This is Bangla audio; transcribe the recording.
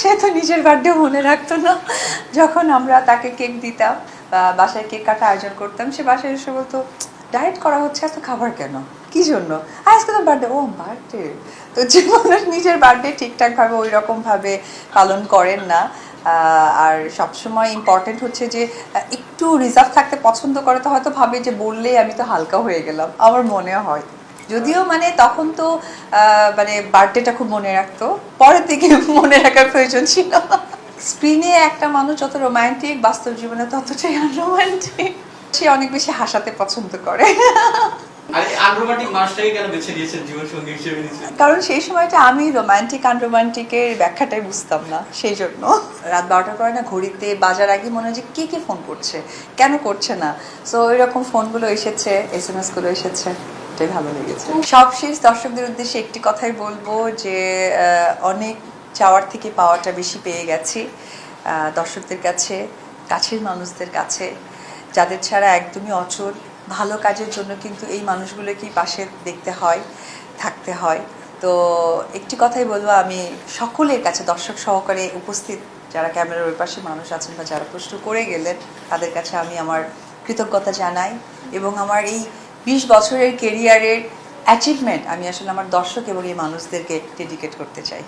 সে তো নিজের বার্থডে মনে রাখতো না। যখন আমরা তাকে কেক দিতাম বা বাসায় কেক কাটা আয়োজন করতাম, সে বাসায় এসে বলতো ডায়েট করা হচ্ছে, এত খাবার কেন? কি জন্য? আজকে তো বার্থডে ও বার্থডে তো যে মানুষ নিজের বার্থডে ঠিকঠাকভাবে ওই রকমভাবে পালন করেন না। আর সবসময় ইম্পর্টেন্ট হচ্ছে যে, একটু রিজার্ভ থাকতে পছন্দ করে, তো হয়তো ভাবে যে, বললেই আমি তো হালকা হয়ে গেলাম। আমার মনে হয়। যদিও মানে তখন তো আহ, মানে বার্থডেটা খুব মনে রাখতো। পরের দিকে মনে রাখার প্রয়োজন ছিল। স্ক্রিনে একটা মানুষ যত রোমান্টিক বাস্তব জীবনে ততটাই আনরোমান্টিক সে অনেক বেশি হাসাতে পছন্দ করে। কারণ সেই সময়টা আমি রোমান্টিক আনরোমান্টিকের ব্যাখ্যাটাই বুঝতাম না সেই জন্য। রাত বারোটার পরে না ঘড়িতে বাজার আগে মনে হয় যে কে কে ফোন করছে? কেন করছে না? সো এরকম ফোনগুলো এসেছে এস এম এসগুলো এসেছে। এটাই ভালো লেগেছে। সবশেষ দর্শকদের উদ্দেশ্যে একটি কথাই বলব যে অনেক চাওয়ার থেকে পাওয়াটা বেশি পেয়ে গেছি দর্শকদের কাছে, কাছের মানুষদের কাছে, যাদের ছাড়া একদমই অচল, ভালো কাজের জন্য কিন্তু এই মানুষগুলোকেই পাশে দেখতে হয়, থাকতে হয়। তো একটি কথাই বলব, আমি সকলের কাছে, দর্শক সহকারে উপস্থিত, যারা ক্যামেরার ওই পাশে মানুষ আছেন বা যারা প্রশ্ন করে গেলেন, তাদের কাছে আমি আমার কৃতজ্ঞতা জানাই এবং আমার এই বিশ বছরের কেরিয়ারের অ্যাচিভমেন্ট আমি আসলে আমার দর্শক এবং এই মানুষদেরকে ডেডিকেট করতে চাই।